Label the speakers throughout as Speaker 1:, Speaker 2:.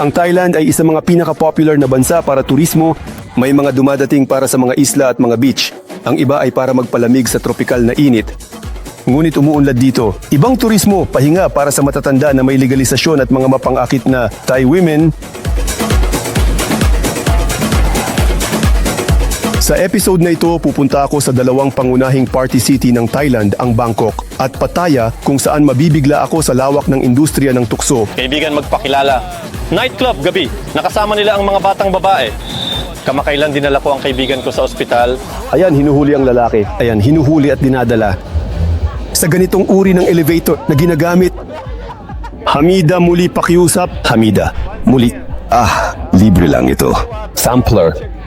Speaker 1: Ang Thailand ay isa mga pinaka-popular na bansa para turismo. May mga dumadating para sa mga isla at mga beach. Ang iba ay para magpalamig sa tropikal na init. Ngunit umuunlad dito. Ibang turismo, pahinga para sa matatanda na may legalisasyon at mga mapangakit na Thai women. Sa episode na ito, pupunta ako sa dalawang pangunahing party city ng Thailand, ang Bangkok, at Pattaya kung saan mabibigla ako sa lawak ng industriya ng tukso
Speaker 2: Kaibigan magpakilala. Nightclub gabi. Nakasama nila ang mga batang babae. Kamakailan dinala ko ang kaibigan ko sa ospital.
Speaker 1: Ayan, hinuhuli ang lalaki. Ayan, hinuhuli at dinadala. Sa ganitong uri ng elevator na ginagamit. Hamida muli pakiusap. Hamida, muli. Ah, libre lang ito. Sampler.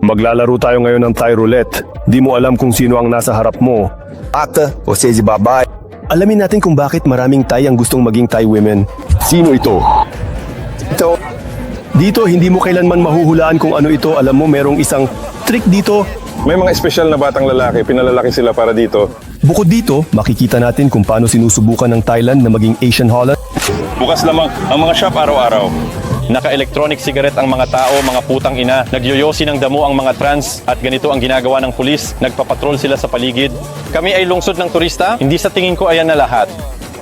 Speaker 1: Maglalaro tayo ngayon ng Thai roulette. Di mo alam kung sino ang nasa harap mo. Ata o si Babay. Alamin natin kung bakit maraming Thai ang gustong maging Thai women. Sino ito? Ito. Dito, hindi mo kailanman mahuhulaan kung ano ito. Alam mo, merong isang trick dito
Speaker 3: May mga espesyal na batang lalaki, pinalalaki sila para dito.
Speaker 1: Bukod dito, makikita natin kung paano sinusubukan ng Thailand na maging Asian Holland.
Speaker 3: Bukas lamang ang mga shop araw-araw.
Speaker 2: Naka-electronic cigarette ang mga tao, mga putang ina. Nagyoyosi ng damo ang mga trans at ganito ang ginagawa ng pulis. Nagpapatrol sila sa paligid. Kami ay lungsod ng turista. Hindi sa tingin ko ayan na lahat.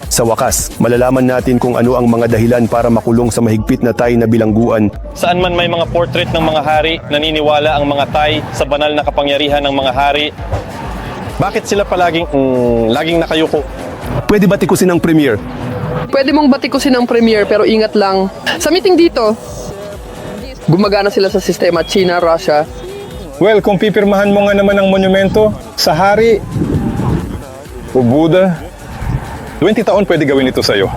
Speaker 1: Sa wakas, malalaman natin kung ano ang mga dahilan para makulong sa mahigpit na Thai na bilangguan.
Speaker 2: Saan man may mga portrait ng mga hari, naniniwala ang mga Thai sa banal na kapangyarihan ng mga hari. Bakit sila palaging, mm, laging nakayuko?
Speaker 1: Pwede ba tikusin ang premiere?
Speaker 4: Pwede mong batikusin ang premiere pero ingat lang. Sa meeting dito, gumagana sila sa sistema China, Russia.
Speaker 3: Well, kung pipirmahan mo nga naman ang monumento sa hari o Buddha, 20 taon pwede gawin ito sa'yo.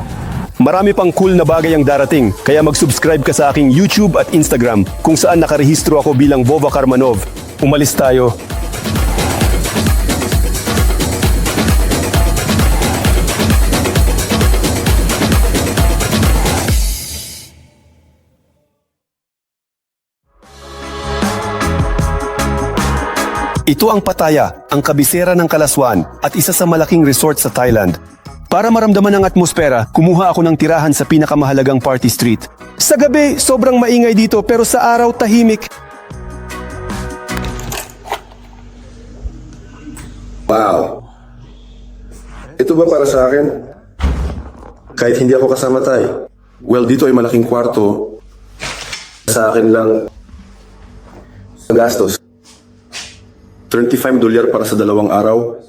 Speaker 1: Marami pang cool na bagay ang darating, kaya mag-subscribe ka sa aking YouTube at Instagram kung saan nakarehistro ako bilang Vova Karmanov. Umalis tayo. Ito ang Pattaya, ang kabisera ng Kalaswan at isa sa malaking resort sa Thailand. Para maramdaman ang atmosfera, kumuha ako ng tirahan sa pinakamahalagang party street. Sa gabi, sobrang maingay dito pero sa araw tahimik.
Speaker 5: Wow! Ito ba para sa akin? Kahit hindi ako kasama tayo. Well, dito ay malaking kwarto. Sa akin lang gastos. 35 dolyar para sa dalawang araw.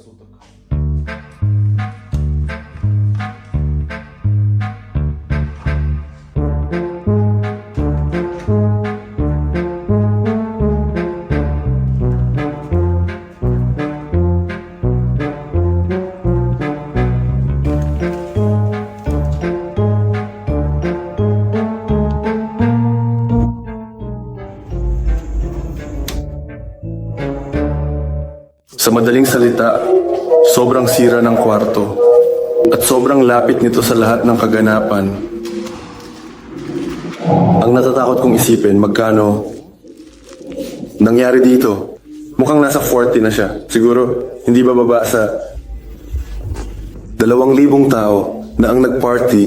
Speaker 5: Salita, sobrang sira ng kwarto at sobrang lapit nito sa lahat ng kaganapan. Ang natatakot kong isipin, magkano nangyari dito. Mukhang nasa 40 na siya. Siguro, hindi bababa sa dalawang libong tao na ang nagparty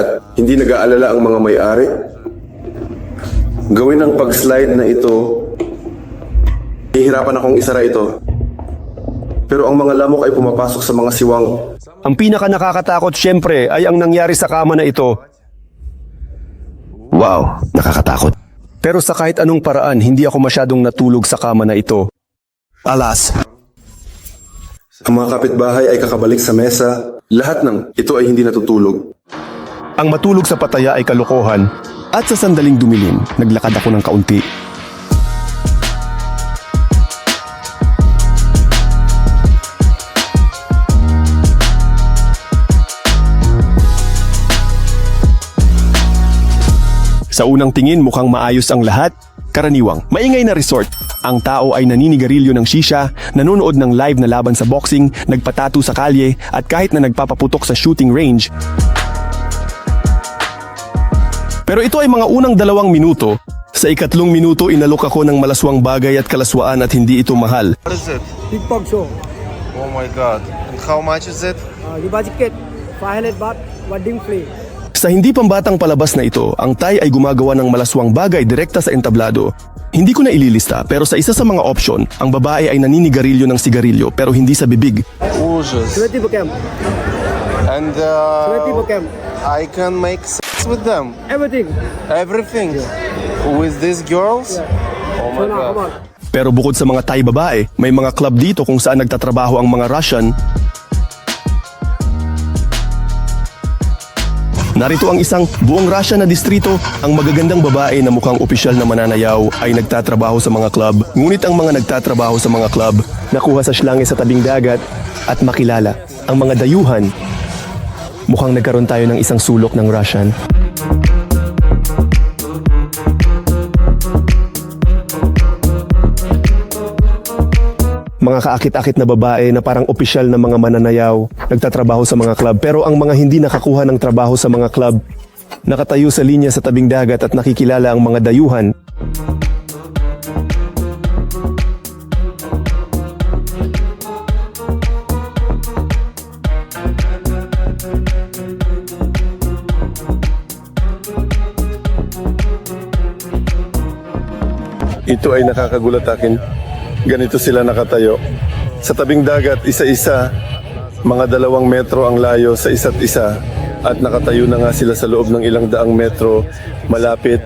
Speaker 5: at hindi nag-aalala ang mga may-ari. Gawin ang pag-slide na ito Hihirapan akong isara ito. Pero ang mga lamok ay pumapasok sa mga siwang.
Speaker 1: Ang pinaka nakakatakot syempre ay ang nangyari sa kama na ito. Wow, nakakatakot. Pero sa kahit anong paraan, hindi ako masyadong natulog sa kama na ito. Alas,
Speaker 5: Ang mga kapitbahay ay kakabalik sa mesa. Lahat ng ito ay hindi natutulog.
Speaker 1: ang matulog sa pataya ay kalokohan. At sa sandaling dumilim, naglakad ako ng kaunti. Sa unang tingin mukhang maayos ang lahat. Karaniwang, maingay na resort. Ang tao ay naninigarilyo ng shisha, nanonood ng live na laban sa boxing, nagpatato sa kalye, at kahit na nagpapaputok sa shooting range, Pero ito ay mga unang dalawang minuto. Sa ikatlong minuto, inalok ako ng malaswang bagay at kalaswaan at hindi ito mahal.
Speaker 6: What is it?
Speaker 7: Big Pog Show.
Speaker 6: Oh my god. And how much is it?
Speaker 7: Uh, Libajikit, 500 baht, wedding free.
Speaker 1: Sa hindi pambatang palabas na ito, ang Thai ay gumagawa ng malaswang bagay direkta sa entablado. Hindi ko na ililista pero sa isa sa mga option, ang babae ay naninigarilyo ng sigarilyo pero hindi sa bibig.
Speaker 6: Ужас.
Speaker 7: 20 bokam,
Speaker 6: And
Speaker 7: 20
Speaker 6: uh,
Speaker 7: bokam,
Speaker 6: I can make sex with them.
Speaker 7: everything.
Speaker 6: Everything. With these girls? Oh my
Speaker 7: So now, come
Speaker 6: god.
Speaker 7: on.
Speaker 1: Pero bukod sa mga Thai babae, may mga club dito kung saan nagtatrabaho ang mga Russian. Narito ang isang buong Russian na distrito. Ang magagandang babae na mukhang opisyal na mananayaw ay nagtatrabaho sa mga club. Ngunit ang mga nagtatrabaho sa mga club, nakuha sa slange sa tabing dagat at makilala. Ang mga dayuhan, mukhang nagkaroon tayo ng isang sulok ng Russian. Mga kaakit-akit na babae na parang opisyal na mga mananayaw, nagtatrabaho sa mga club. Pero ang mga hindi nakakuha ng trabaho sa mga club, nakatayo sa linya sa tabing dagat at nakikilala ang mga dayuhan. Ito ay nakakagulat akin. Ganito sila nakatayo. Sa tabing dagat, isa-isa, mga dalawang metro ang layo sa isa't isa at nakatayo na nga sila sa loob ng ilang daang metro malapit.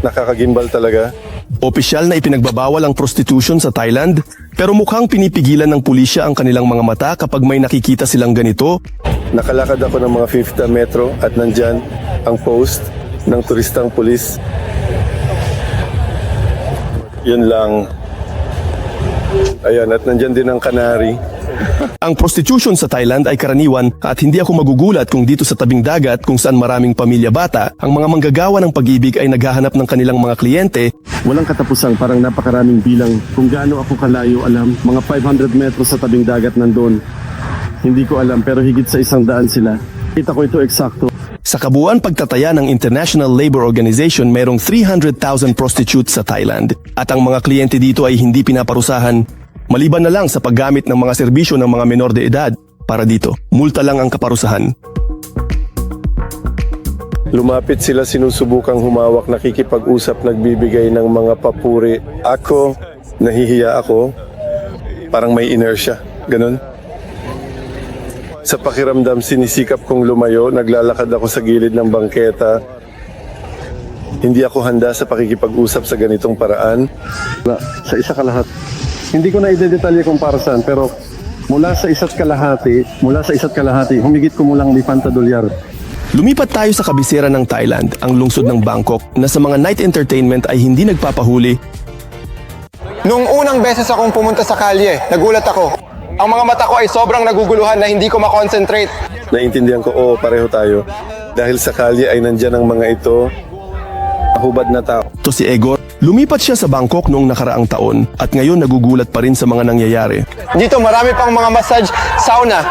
Speaker 1: Nakakagimbal talaga. Opisyal na ipinagbabawal ang prostitution sa Thailand pero mukhang pinipigilan ng pulisya ang kanilang mga mata kapag may nakikita silang ganito. Nakalakad ako ng mga 50 metro at nandyan ang post ng turistang pulis yun lang. Ayan, at nandyan din ang kanari. Ang prostitution sa Thailand ay karaniwan at hindi ako magugulat kung dito sa tabing dagat kung saan maraming pamilya bata, ang mga manggagawa ng pag-ibig ay naghahanap ng kanilang mga kliyente. Walang katapusan, parang napakaraming bilang. Kung gaano ako kalayo, alam, mga 500 metros sa tabing dagat nandun. Hindi ko alam pero higit sa isang daan sila. Kita ko ito eksakto. Sa kabuuan pagtataya ng International Labor Organization, mayroong 300,000 prostitutes sa Thailand. At ang mga kliyente dito ay hindi pinaparusahan. Maliban na lang sa paggamit ng mga serbisyo ng mga menor de edad. Para dito, multa lang ang kaparusahan. Lumapit sila sinusubukang humawak, nakikipag-usap, nagbibigay ng mga papuri. Ako, nahihiya ako. Parang may inertia. Ganun. Sa pakiramdam, sinisikap kong lumayo, naglalakad ako sa gilid ng bangketa. Hindi ako handa sa pakikipag-usap sa ganitong paraan. Sa isa kalahat. Hindi ko na idedetalye kung para saan, pero mula sa isa't kalahati, mula sa isa't kalahati, humigit ko mulang 50 dolyar. Lumipat tayo sa kabisera ng Thailand, ang lungsod ng Bangkok, na sa mga night entertainment ay hindi nagpapahuli
Speaker 8: Nung unang beses akong pumunta sa kalye, nagulat ako. Ang mga mata ko ay sobrang naguguluhan na hindi ko makonsentrate.
Speaker 1: Naintindihan ko, oo, pareho tayo. Dahil sa kalye ay nandyan ang mga ito, hubad na tao. To si Egor, lumipat siya sa Bangkok noong nakaraang taon at ngayon nagugulat pa rin sa mga nangyayari.
Speaker 8: Dito marami pang mga massage sauna.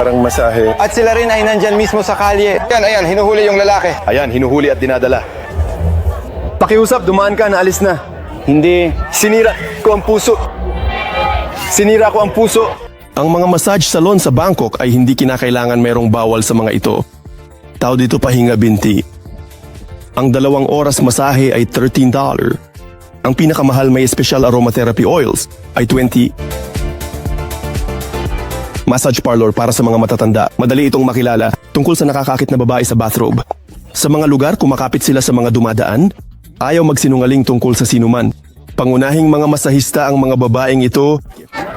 Speaker 1: Parang masahe.
Speaker 8: At sila rin ay nandyan mismo sa kalye. Ayan, ayan, hinuhuli yung lalaki.
Speaker 1: Ayan, hinuhuli at dinadala. Pakiusap, dumaan ka, naalis na.
Speaker 8: Hindi.
Speaker 1: Sinira ko ang puso. Sinira ko ang puso. Ang mga massage salon sa Bangkok ay hindi kinakailangan mayroong bawal sa mga ito. Tao dito pahinga binti. Ang dalawang oras masahe ay $13. Ang pinakamahal may special aromatherapy oils ay 20 Massage parlor para sa mga matatanda. Madali itong makilala tungkol sa nakakakit na babae sa bathrobe. Sa mga lugar, kumakapit sila sa mga dumadaan. Ayaw magsinungaling tungkol sa sinuman. Pangunahing mga masahista ang mga babaeng ito.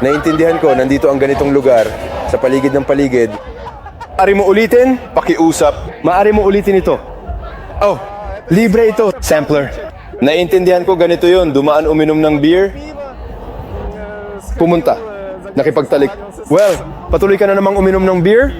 Speaker 9: Naintindihan ko, nandito ang ganitong lugar, sa paligid ng paligid.
Speaker 1: Ari mo ulitin? Pakiusap. Maari mo ulitin ito. Oh, libre ito. Sampler.
Speaker 9: Naintindihan ko, ganito yon dumaan uminom ng beer, pumunta, nakipagtalik.
Speaker 1: Well, patuloy ka na namang uminom ng beer?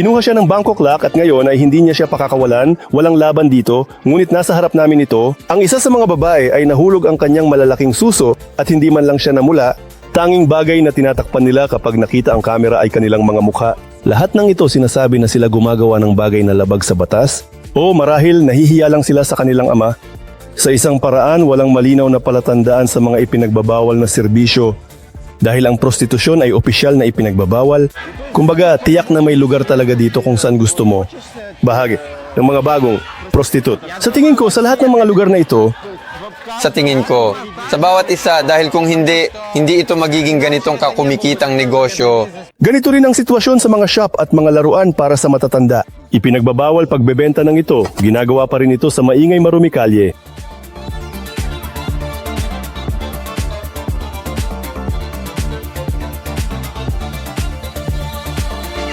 Speaker 1: Kinuha siya ng Bangkok lock at ngayon ay hindi niya siya pakakawalan, walang laban dito, ngunit nasa harap namin ito. Ang isa sa mga babae ay nahulog ang kanyang malalaking suso at hindi man lang siya namula, tanging bagay na tinatakpan nila kapag nakita ang kamera ay kanilang mga mukha. Lahat ng ito sinasabi na sila gumagawa ng bagay na labag sa batas o marahil nahihiya lang sila sa kanilang ama. Sa isang paraan, walang malinaw na palatandaan sa mga ipinagbabawal na serbisyo dahil ang prostitusyon ay opisyal na ipinagbabawal, kumbaga tiyak na may lugar talaga dito kung saan gusto mo. Bahagi ng mga bagong prostitute. Sa tingin ko, sa lahat ng mga lugar na ito,
Speaker 10: sa tingin ko. Sa bawat isa, dahil kung hindi, hindi ito magiging ganitong kakumikitang negosyo.
Speaker 1: ganito rin ang sitwasyon sa mga shop at mga laruan para sa matatanda. Ipinagbabawal pagbebenta ng ito, ginagawa pa rin ito sa maingay marumi kalye.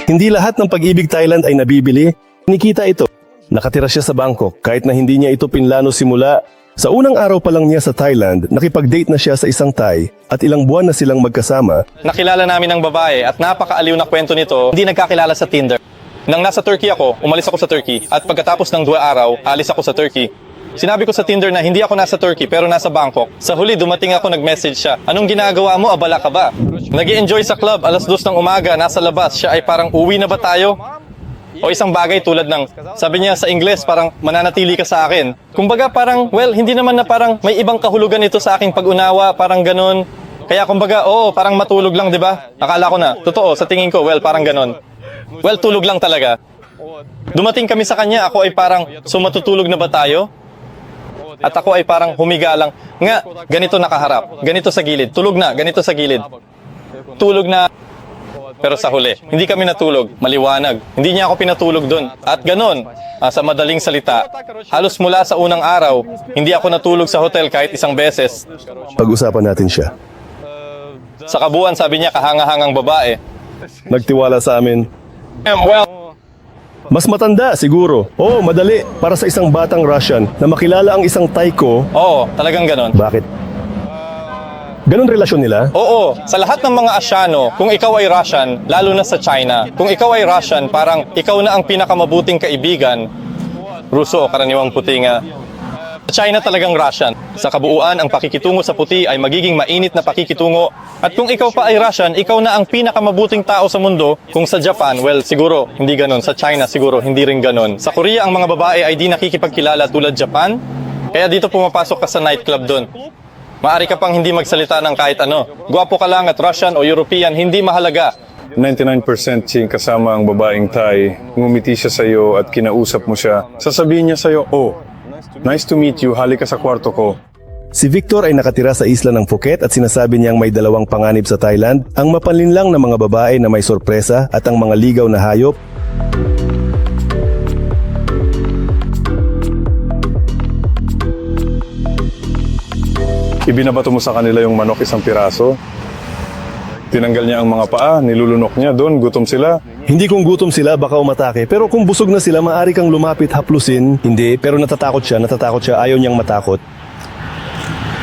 Speaker 1: Hindi lahat ng pag-ibig Thailand ay nabibili. Nikita ito. Nakatira siya sa Bangkok kahit na hindi niya ito pinlano simula. Sa unang araw pa lang niya sa Thailand, nakipag-date na siya sa isang Thai at ilang buwan na silang magkasama.
Speaker 2: Nakilala namin ng babae at napakaaliw na kwento nito, hindi nagkakilala sa Tinder. Nang nasa Turkey ako, umalis ako sa Turkey at pagkatapos ng dua araw, alis ako sa Turkey. Sinabi ko sa Tinder na hindi ako nasa Turkey pero nasa Bangkok. Sa huli, dumating ako nag-message siya. Anong ginagawa mo? Abala ka ba? nag enjoy sa club, alas dos ng umaga, nasa labas. Siya ay parang, uwi na ba tayo? O isang bagay tulad ng, sabi niya sa Ingles, parang mananatili ka sa akin. Kumbaga parang, well, hindi naman na parang may ibang kahulugan ito sa aking pag-unawa, parang ganun. Kaya kumbaga, oo, parang matulog lang, di ba? Akala ko na, totoo, sa tingin ko, well, parang ganun. Well, tulog lang talaga. Dumating kami sa kanya, ako ay parang, so matutulog na ba tayo? At ako ay parang humiga lang. Nga, ganito nakaharap, ganito sa gilid, tulog na, ganito sa gilid. Tulog na, pero sa huli, hindi kami natulog, maliwanag. Hindi niya ako pinatulog doon. At ganun, ah, sa madaling salita, halos mula sa unang araw, hindi ako natulog sa hotel kahit isang beses.
Speaker 1: Pag-usapan natin siya.
Speaker 2: Sa kabuuan, sabi niya, kahangahangang babae.
Speaker 1: Nagtiwala sa amin.
Speaker 2: Um, well,
Speaker 1: Mas matanda siguro. Oo, madali para sa isang batang Russian na makilala ang isang Taiko.
Speaker 2: oo, talagang ganun.
Speaker 1: Bakit? Ganon relasyon nila?
Speaker 2: Oo, sa lahat ng mga Asyano, kung ikaw ay Russian, lalo na sa China, kung ikaw ay Russian, parang ikaw na ang pinakamabuting kaibigan, Ruso o karaniwang puti nga. China talagang Russian. Sa kabuuan, ang pakikitungo sa puti ay magiging mainit na pakikitungo. At kung ikaw pa ay Russian, ikaw na ang pinakamabuting tao sa mundo. Kung sa Japan, well, siguro hindi ganon. Sa China, siguro hindi rin ganon. Sa Korea, ang mga babae ay di nakikipagkilala tulad Japan. Kaya dito pumapasok ka sa nightclub doon. Maari ka pang hindi magsalita ng kahit ano. Gwapo ka lang at Russian o European, hindi mahalaga.
Speaker 3: 99% ching kasama ang babaeng Thai, ngumiti siya sa iyo at kinausap mo siya. Sasabihin niya sa iyo, "Oh, nice to meet you. Halika sa kwarto ko."
Speaker 1: Si Victor ay nakatira sa isla ng Phuket at sinasabi niyang may dalawang panganib sa Thailand, ang mapanlinlang na mga babae na may sorpresa at ang mga ligaw na hayop.
Speaker 3: Ibinabato mo sa kanila yung manok isang piraso. Tinanggal niya ang mga paa, nilulunok niya doon, gutom sila.
Speaker 1: Hindi kung gutom sila baka umatake, pero kung busog na sila maaari kang lumapit haplusin. Hindi, pero natatakot siya, natatakot siya, ayaw niyang matakot.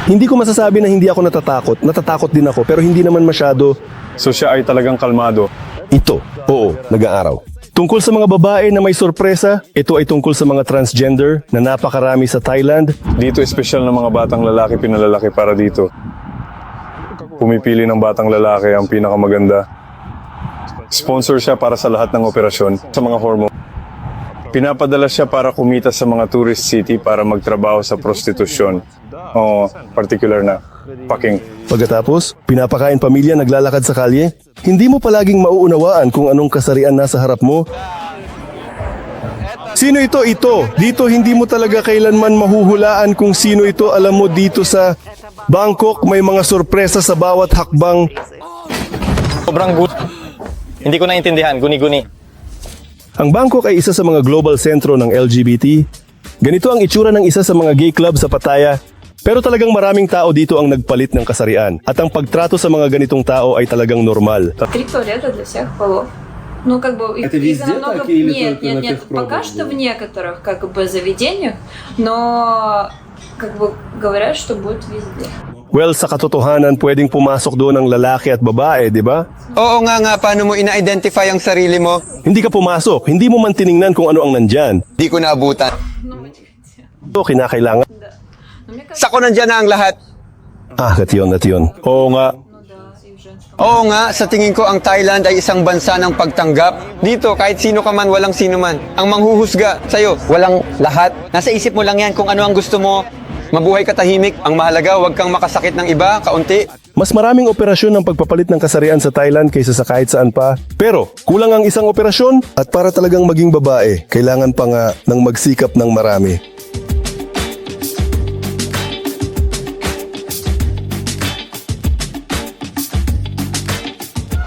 Speaker 1: Hindi ko masasabi na hindi ako natatakot, natatakot din ako, pero hindi naman masyado.
Speaker 3: So siya ay talagang kalmado.
Speaker 1: Ito, oo, nag-aaraw. Tungkol sa mga babae na may sorpresa, ito ay tungkol sa mga transgender na napakarami sa Thailand.
Speaker 3: Dito espesyal na mga batang lalaki pinalalaki para dito. Pumipili ng batang lalaki ang pinakamaganda. Sponsor siya para sa lahat ng operasyon sa mga hormone. Pinapadala siya para kumita sa mga tourist city para magtrabaho sa prostitusyon. O particular na paking.
Speaker 1: Pagkatapos, pinapakain pamilya naglalakad sa kalye. Hindi mo palaging mauunawaan kung anong kasarian nasa harap mo. Sino ito? Ito. Dito hindi mo talaga kailanman mahuhulaan kung sino ito. Alam mo dito sa Bangkok may mga sorpresa sa bawat hakbang.
Speaker 2: Sobrang gut. Hindi ko naintindihan, guni-guni.
Speaker 1: Ang Bangkok ay isa sa mga global sentro ng LGBT. Ganito ang itsura ng isa sa mga gay club sa Pattaya. Pero talagang maraming tao dito ang nagpalit ng kasarian at ang pagtrato sa mga ganitong tao ay talagang normal.
Speaker 11: Три туалета для всех полов. Ну, как бы их, их намного... нет, нет, нет. Пока что в некоторых как бы заведениях, но как бы говорят, что будет везде.
Speaker 1: Well, sa katotohanan, pwedeng pumasok doon ang lalaki at babae, di ba?
Speaker 10: Oo nga nga, paano mo ina-identify ang sarili mo?
Speaker 1: Hindi ka pumasok, hindi mo man tiningnan kung ano ang nandyan.
Speaker 10: Di ko naabutan.
Speaker 1: Ito, kinakailangan.
Speaker 10: Sako nandyan na ang lahat.
Speaker 1: Ah, at yun, at yun. Oo nga,
Speaker 10: Oo nga, sa tingin ko ang Thailand ay isang bansa ng pagtanggap. Dito, kahit sino ka man, walang sino man. Ang manghuhusga sa'yo, walang lahat. Nasa isip mo lang yan kung ano ang gusto mo. Mabuhay ka tahimik. Ang mahalaga, huwag kang makasakit ng iba, kaunti.
Speaker 1: Mas maraming operasyon ng pagpapalit ng kasarian sa Thailand kaysa sa kahit saan pa. Pero, kulang ang isang operasyon at para talagang maging babae, kailangan pa nga ng magsikap ng marami.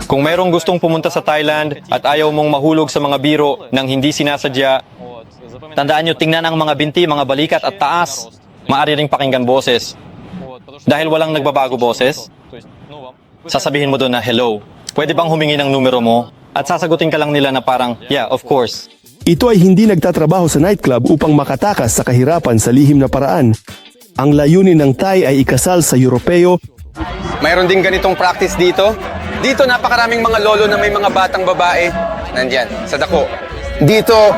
Speaker 2: Kung mayroong gustong pumunta sa Thailand at ayaw mong mahulog sa mga biro ng hindi sinasadya, tandaan nyo tingnan ang mga binti, mga balikat at taas. Maari ring pakinggan boses. Dahil walang nagbabago boses, sasabihin mo doon na hello. Pwede bang humingi ng numero mo? At sasagutin ka lang nila na parang, yeah, of course.
Speaker 1: Ito ay hindi nagtatrabaho sa nightclub upang makatakas sa kahirapan sa lihim na paraan. Ang layunin ng Thai ay ikasal sa Europeo
Speaker 10: Mayroon din ganitong practice dito. Dito, napakaraming mga lolo na may mga batang babae. Nandyan, sa dako. Dito,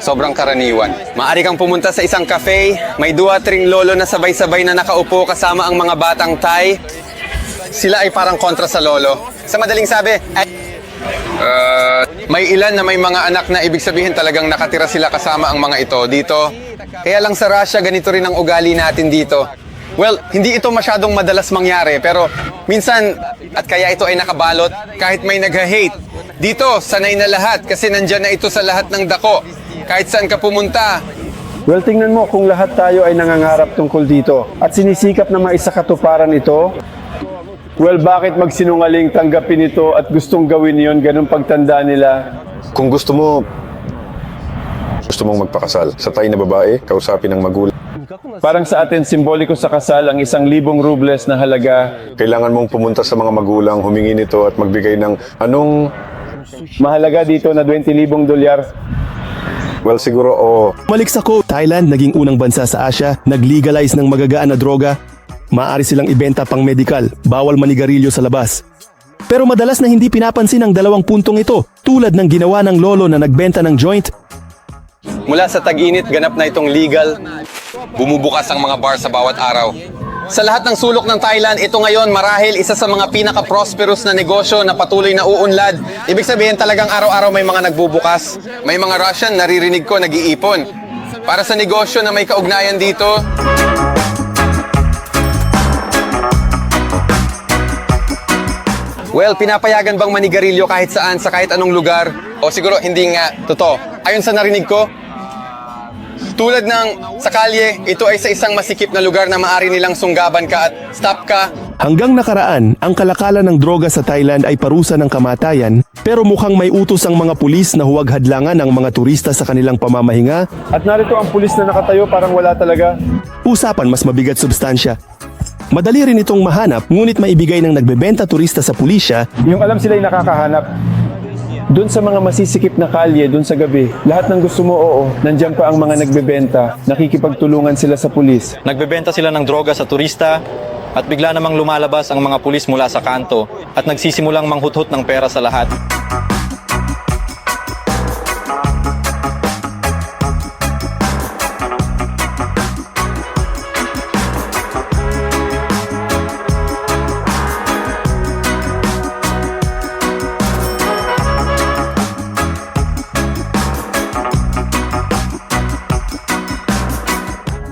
Speaker 10: sobrang karaniwan. Maari kang pumunta sa isang cafe, may dua tring lolo na sabay-sabay na nakaupo kasama ang mga batang Thai. Sila ay parang kontra sa lolo. Sa madaling sabi, ay Uh, may ilan na may mga anak na ibig sabihin talagang nakatira sila kasama ang mga ito dito. Kaya lang sa Russia, ganito rin ang ugali natin dito. Well, hindi ito masyadong madalas mangyari, pero minsan, at kaya ito ay nakabalot, kahit may nag-hate. Dito, sanay na lahat kasi nandyan na ito sa lahat ng dako. Kahit saan ka pumunta,
Speaker 12: Well, tingnan mo kung lahat tayo ay nangangarap tungkol dito at sinisikap na maisakatuparan ito. Well, bakit magsinungaling tanggapin ito at gustong gawin yon ganun pagtanda nila?
Speaker 3: Kung gusto mo, gusto mong magpakasal sa tayo na babae, kausapin ng magulang.
Speaker 12: Parang sa atin, simboliko sa kasal ang isang libong rubles na halaga.
Speaker 3: Kailangan mong pumunta sa mga magulang, humingi nito at magbigay ng anong,
Speaker 12: Mahalaga dito na 20,000 dolyar.
Speaker 3: well siguro, oo.
Speaker 1: Malik sa ko, Thailand naging unang bansa sa Asia, nag-legalize ng magagaan na droga. Maaari silang ibenta pang medical, bawal manigarilyo sa labas. Pero madalas na hindi pinapansin ang dalawang puntong ito, tulad ng ginawa ng lolo na nagbenta ng joint
Speaker 10: Mula sa tag-init, ganap na itong legal. Bumubukas ang mga bar sa bawat araw. Sa lahat ng sulok ng Thailand, ito ngayon marahil isa sa mga pinaka-prosperous na negosyo na patuloy na uunlad. Ibig sabihin talagang araw-araw may mga nagbubukas. May mga Russian naririnig ko nag-iipon. Para sa negosyo na may kaugnayan dito, Well, pinapayagan bang manigarilyo kahit saan, sa kahit anong lugar? O siguro hindi nga, totoo. Ayon sa narinig ko, tulad ng sa kalye, ito ay sa isang masikip na lugar na maari nilang sunggaban ka at stop ka.
Speaker 1: Hanggang nakaraan, ang kalakalan ng droga sa Thailand ay parusa ng kamatayan, pero mukhang may utos ang mga pulis na huwag hadlangan ang mga turista sa kanilang pamamahinga.
Speaker 12: At narito ang pulis na nakatayo parang wala talaga.
Speaker 1: Usapan mas mabigat substansya. Madali rin itong mahanap, ngunit maibigay ng nagbebenta turista sa pulisya
Speaker 12: Yung alam sila'y nakakahanap. Doon sa mga masisikip na kalye, doon sa gabi, lahat ng gusto mo, oo, nandiyan pa ang mga nagbebenta, nakikipagtulungan sila sa pulis.
Speaker 2: Nagbebenta sila ng droga sa turista at bigla namang lumalabas ang mga pulis mula sa kanto at nagsisimulang manghuthot ng pera sa lahat.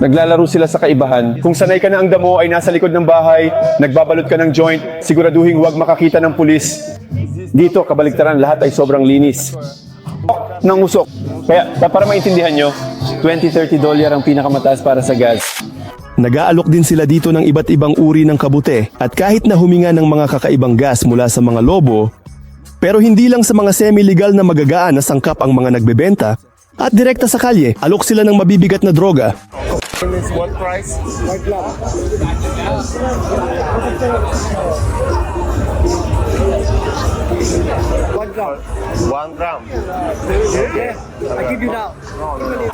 Speaker 12: Naglalaro sila sa kaibahan. Kung sanay ka na ang damo ay nasa likod ng bahay, nagbabalot ka ng joint, siguraduhin huwag makakita ng pulis. Dito, kabaligtaran, lahat ay sobrang linis. Ng usok. Kaya, para maintindihan nyo, 20-30 dolyar ang pinakamataas para sa gas.
Speaker 1: Nag-aalok din sila dito ng iba't ibang uri ng kabute at kahit na huminga ng mga kakaibang gas mula sa mga lobo, pero hindi lang sa mga semi-legal na magagaan na sangkap ang mga nagbebenta at direkta sa kalye, alok sila ng mabibigat na droga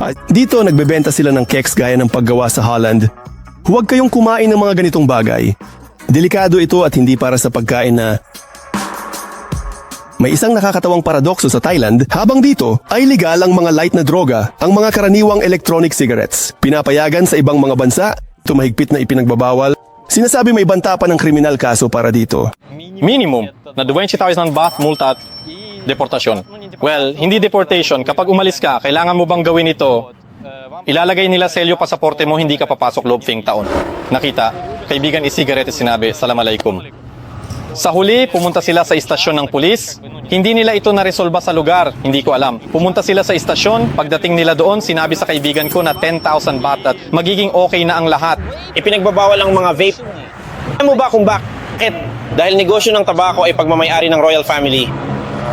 Speaker 1: At dito nagbebenta sila ng keks gaya ng paggawa sa Holland. Huwag kayong kumain ng mga ganitong bagay. Delikado ito at hindi para sa pagkain na may isang nakakatawang paradokso sa Thailand, habang dito ay legal ang mga light na droga, ang mga karaniwang electronic cigarettes. Pinapayagan sa ibang mga bansa, tumahigpit na ipinagbabawal. Sinasabi may banta pa ng kriminal kaso para dito.
Speaker 2: Minimum na 20,000 baht multa at deportasyon. Well, hindi deportation. Kapag umalis ka, kailangan mo bang gawin ito? Ilalagay nila selyo pasaporte mo, hindi ka papasok loob fing taon. Nakita, kaibigan isigaret sinabi, salam. Sa huli, pumunta sila sa istasyon ng pulis. Hindi nila ito naresolba sa lugar, hindi ko alam. Pumunta sila sa istasyon, pagdating nila doon, sinabi sa kaibigan ko na 10,000 baht at magiging okay na ang lahat.
Speaker 13: Ipinagbabawal ang mga vape. Alam mo ba kung bakit? Dahil negosyo ng tabako ay pagmamayari ng royal family.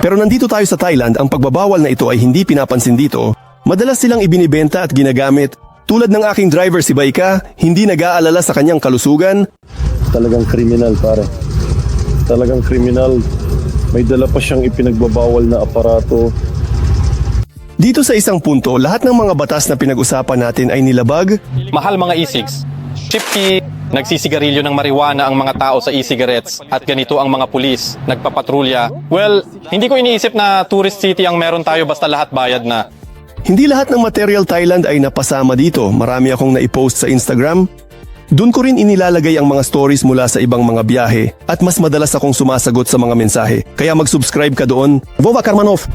Speaker 1: Pero nandito tayo sa Thailand, ang pagbabawal na ito ay hindi pinapansin dito. Madalas silang ibinibenta at ginagamit. Tulad ng aking driver si Baika, hindi nag-aalala sa kanyang kalusugan,
Speaker 3: Talagang kriminal, pare. Talagang kriminal. May dala pa siyang ipinagbabawal na aparato.
Speaker 1: Dito sa isang punto, lahat ng mga batas na pinag-usapan natin ay nilabag.
Speaker 2: Mahal mga e-cigs. Chipkey, nagsisigarilyo ng marijuana ang mga tao sa e-cigarettes at ganito ang mga pulis, nagpapatrolya. Well, hindi ko iniisip na tourist city ang meron tayo basta lahat bayad na.
Speaker 1: Hindi lahat ng material Thailand ay napasama dito. Marami akong naipost sa Instagram. Doon ko rin inilalagay ang mga stories mula sa ibang mga biyahe at mas madalas akong sumasagot sa mga mensahe. Kaya mag-subscribe ka doon. Vova Karmanov!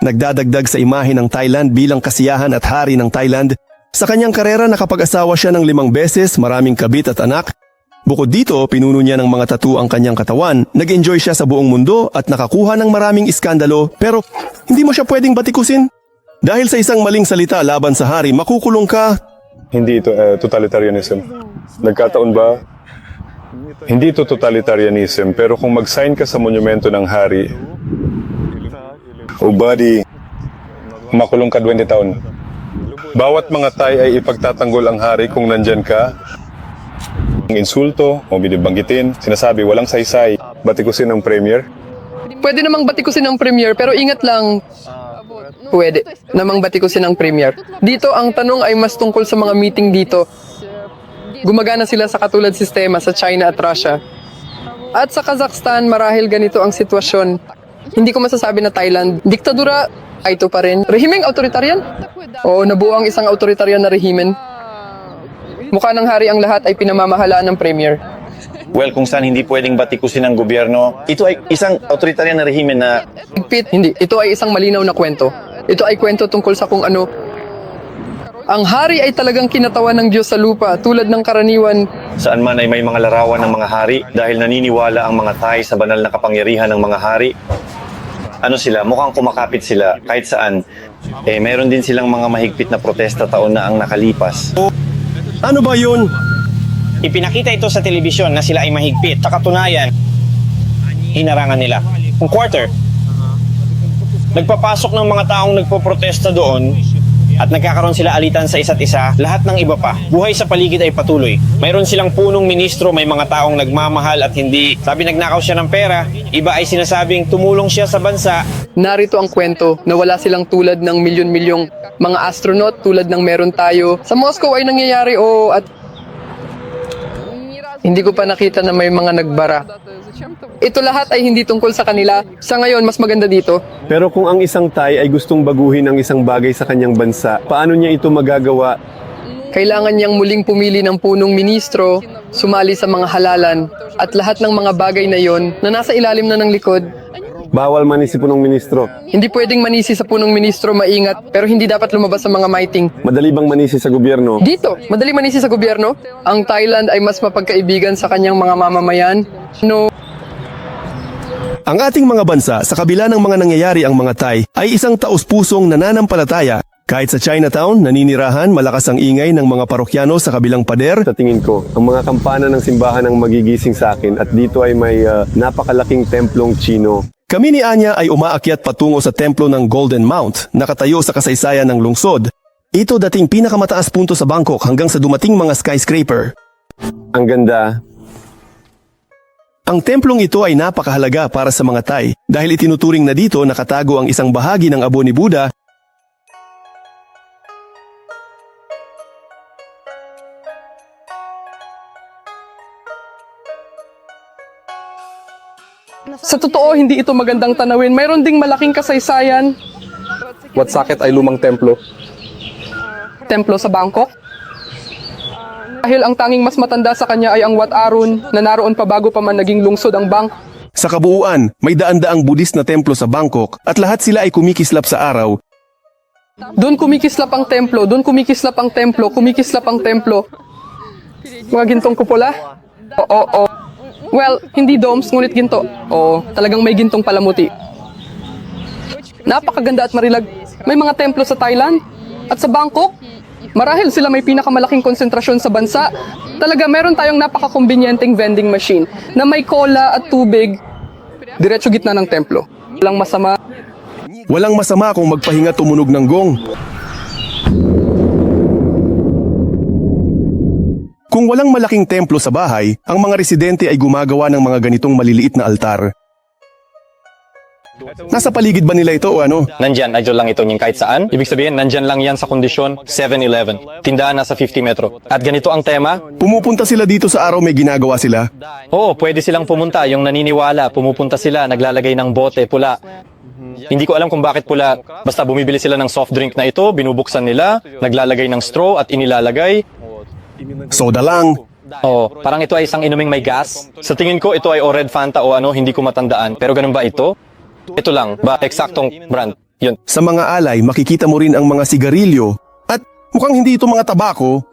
Speaker 1: Nagdadagdag sa imahe ng Thailand bilang kasiyahan at hari ng Thailand. Sa kanyang karera nakapag-asawa siya ng limang beses, maraming kabit at anak. Bukod dito, pinuno niya ng mga tattoo ang kanyang katawan. Nag-enjoy siya sa buong mundo at nakakuha ng maraming iskandalo pero hindi mo siya pwedeng batikusin. Dahil sa isang maling salita laban sa hari, makukulong ka.
Speaker 3: Hindi ito eh, totalitarianism. Nagkataon ba? Hindi ito totalitarianism, pero kung mag-sign ka sa monumento ng hari, o body, makulong ka 20 taon. Bawat mga Thai ay ipagtatanggol ang hari kung nandyan ka. Insulto o binibanggitin, sinasabi walang saysay, batikusin ng premier.
Speaker 4: Pwede namang batikusin ng premier pero ingat lang. Pwede namang batikusin ng premier. Dito ang tanong ay mas tungkol sa mga meeting dito. Gumagana sila sa katulad sistema sa China at Russia. At sa Kazakhstan marahil ganito ang sitwasyon. Hindi ko masasabi na Thailand. Diktadura ay ito pa rin. Rehimeng autoritarian? Oo, nabuo ang isang autoritarian na rehimen. Mukha ng hari ang lahat ay pinamamahalaan ng premier.
Speaker 13: Well, kung saan hindi pwedeng batikusin ng gobyerno, ito ay isang authoritarian na rehimen na
Speaker 4: Higpit, hindi. Ito ay isang malinaw na kwento. Ito ay kwento tungkol sa kung ano. Ang hari ay talagang kinatawan ng Diyos sa lupa tulad ng karaniwan.
Speaker 13: saan man ay may mga larawan ng mga hari dahil naniniwala ang mga Thai sa banal na kapangyarihan ng mga hari. Ano sila, mukhang kumakapit sila kahit saan. Eh, meron din silang mga mahigpit na protesta taon na ang nakalipas.
Speaker 1: Ano ba yun?
Speaker 13: Ipinakita ito sa telebisyon na sila ay mahigpit. Sa katunayan, hinarangan nila. Kung quarter, nagpapasok ng mga taong nagpoprotesta doon at nagkakaroon sila alitan sa isa't isa, lahat ng iba pa. Buhay sa paligid ay patuloy. Mayroon silang punong ministro, may mga taong nagmamahal at hindi. Sabi nagnakaw siya ng pera, iba ay sinasabing tumulong siya sa bansa.
Speaker 4: Narito ang kwento na wala silang tulad ng milyon-milyong mga astronaut tulad ng meron tayo. Sa Moscow ay nangyayari o at hindi ko pa nakita na may mga nagbara. Ito lahat ay hindi tungkol sa kanila. Sa ngayon, mas maganda dito.
Speaker 3: Pero kung ang isang Thai ay gustong baguhin ang isang bagay sa kanyang bansa, paano niya ito magagawa?
Speaker 4: Kailangan niyang muling pumili ng punong ministro, sumali sa mga halalan, at lahat ng mga bagay na yon na nasa ilalim na ng likod.
Speaker 3: Bawal manisi po ng ministro.
Speaker 4: Hindi pwedeng manisi sa punong ministro maingat, pero hindi dapat lumabas sa mga miting.
Speaker 3: Madali bang manisi sa gobyerno?
Speaker 4: Dito, madali manisi sa gobyerno. Ang Thailand ay mas mapagkaibigan sa kanyang mga mamamayan. No,
Speaker 1: Ang ating mga bansa, sa kabila ng mga nangyayari ang mga Thai, ay isang taus-pusong nananampalataya. Kahit sa Chinatown, naninirahan, malakas ang ingay ng mga parokyano sa kabilang pader.
Speaker 3: Sa tingin ko, ang mga kampana ng simbahan ang magigising sa akin at dito ay may ah, napakalaking templong Chino.
Speaker 1: Kami ni Anya ay umaakyat patungo sa templo ng Golden Mount, nakatayo sa kasaysayan ng lungsod. Ito dating pinakamataas punto sa Bangkok hanggang sa dumating mga skyscraper.
Speaker 3: Ang ganda.
Speaker 1: Ang templong ito ay napakahalaga para sa mga Thai dahil itinuturing na dito nakatago ang isang bahagi ng abo ni Buddha
Speaker 8: Sa totoo, hindi ito magandang tanawin. Mayroon ding malaking kasaysayan.
Speaker 14: Watsakit ay lumang templo.
Speaker 8: Templo sa Bangkok. Dahil ang tanging mas matanda sa kanya ay ang Wat Arun na naroon pa bago pa man naging lungsod ang Bangkok.
Speaker 1: Sa kabuuan, may daan-daang Buddhist na templo sa Bangkok at lahat sila ay kumikislap sa araw.
Speaker 8: Doon kumikislap ang templo, doon kumikislap ang templo, kumikislap ang templo. Mga gintong kupola? Oo, oo. Well, hindi domes, ngunit ginto. Oo, talagang may gintong palamuti. Napakaganda at marilag. May mga templo sa Thailand at sa Bangkok. Marahil sila may pinakamalaking konsentrasyon sa bansa. Talaga meron tayong napakakumbinyenteng vending machine na may cola at tubig. Diretso gitna ng templo. Walang masama.
Speaker 1: Walang masama kung magpahinga tumunog ng gong. Kung walang malaking templo sa bahay, ang mga residente ay gumagawa ng mga ganitong maliliit na altar. Nasa paligid ba nila ito o ano?
Speaker 2: Nandyan, idol lang ito yung kahit saan. Ibig sabihin, nandyan lang yan sa kondisyon 7-Eleven. Tindahan nasa 50 metro. At ganito ang tema.
Speaker 1: Pumupunta sila dito sa araw may ginagawa sila.
Speaker 2: Oo, pwede silang pumunta. Yung naniniwala, pumupunta sila, naglalagay ng bote, pula. Hindi ko alam kung bakit pula. Basta bumibili sila ng soft drink na ito, binubuksan nila, naglalagay ng straw at inilalagay.
Speaker 1: Soda lang.
Speaker 2: Oh, parang ito ay isang inuming may gas. Sa tingin ko, ito ay o Red Fanta o ano, hindi ko matandaan. Pero ganun ba ito? Ito lang, ba eksaktong brand? Yun.
Speaker 1: Sa mga alay, makikita mo rin ang mga sigarilyo at mukhang hindi ito mga tabako.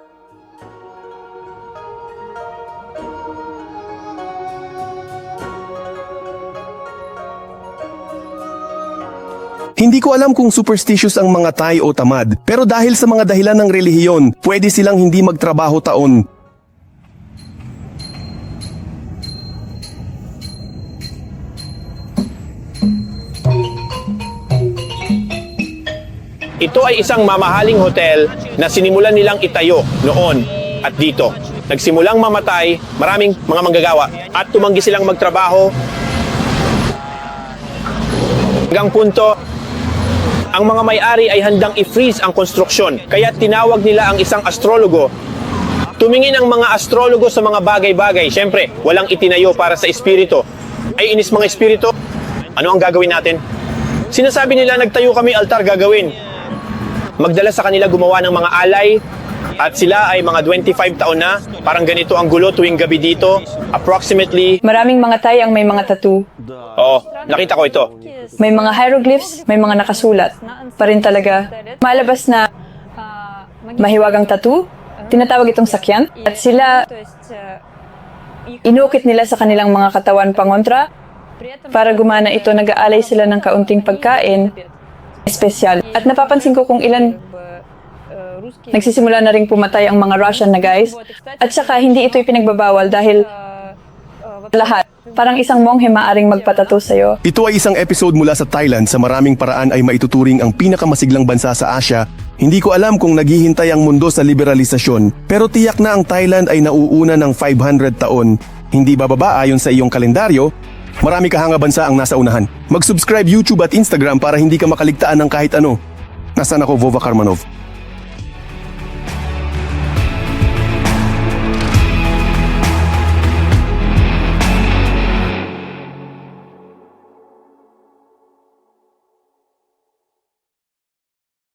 Speaker 1: Hindi ko alam kung superstitious ang mga Thai o tamad, pero dahil sa mga dahilan ng relihiyon, pwede silang hindi magtrabaho taon.
Speaker 13: Ito ay isang mamahaling hotel na sinimulan nilang itayo noon at dito. Nagsimulang mamatay, maraming mga manggagawa at tumanggi silang magtrabaho. Hanggang punto, ang mga may-ari ay handang i-freeze ang konstruksyon. Kaya tinawag nila ang isang astrologo. Tumingin ang mga astrologo sa mga bagay-bagay. Siyempre, walang itinayo para sa espiritu. Ay inis mga espiritu, ano ang gagawin natin? Sinasabi nila nagtayo kami altar gagawin magdala sa kanila gumawa ng mga alay at sila ay mga 25 taon na. Parang ganito ang gulo tuwing gabi dito. Approximately,
Speaker 15: Maraming mga Thai ang may mga tattoo.
Speaker 13: oh, nakita ko ito.
Speaker 15: May mga hieroglyphs, may mga nakasulat. Pa rin talaga. Malabas na mahiwagang tattoo. Tinatawag itong sakyan. At sila, inukit nila sa kanilang mga katawan pangontra. Para gumana ito, nag-aalay sila ng kaunting pagkain. Espesyal. At napapansin ko kung ilan nagsisimula na rin pumatay ang mga Russian na guys. At saka hindi ito ipinagbabawal dahil lahat. Parang isang monghe maaring magpatato sa'yo.
Speaker 1: Ito ay isang episode mula sa Thailand sa maraming paraan ay maituturing ang pinakamasiglang bansa sa Asia. Hindi ko alam kung naghihintay ang mundo sa liberalisasyon, pero tiyak na ang Thailand ay nauuna ng 500 taon. Hindi bababa ayon sa iyong kalendaryo, marami kahanga bansa ang nasa unahan. Mag-subscribe YouTube at Instagram para hindi ka makaligtaan ng kahit ano. Nasaan ako, Vova Karmanov?